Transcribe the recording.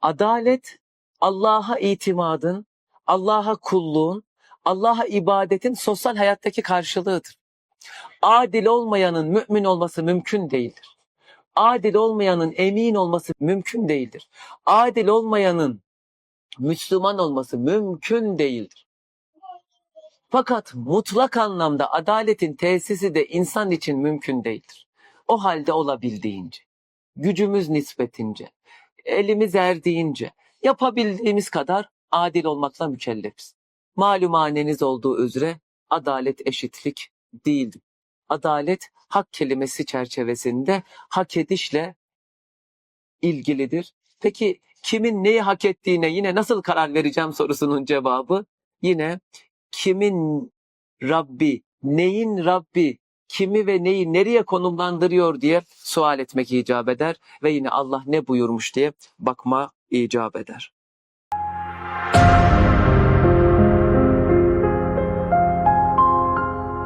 Adalet Allah'a itimadın, Allah'a kulluğun, Allah'a ibadetin sosyal hayattaki karşılığıdır. Adil olmayanın mümin olması mümkün değildir. Adil olmayanın emin olması mümkün değildir. Adil olmayanın Müslüman olması mümkün değildir. Fakat mutlak anlamda adaletin tesisi de insan için mümkün değildir. O halde olabildiğince, gücümüz nispetince, elimiz erdiğince, yapabildiğimiz kadar adil olmakla mükellefiz. Malumaneniz olduğu üzere adalet eşitlik değildir. Adalet hak kelimesi çerçevesinde hak edişle ilgilidir. Peki kimin neyi hak ettiğine yine nasıl karar vereceğim sorusunun cevabı yine kimin Rabbi, neyin Rabbi, kimi ve neyi nereye konumlandırıyor diye sual etmek icap eder ve yine Allah ne buyurmuş diye bakma icap eder.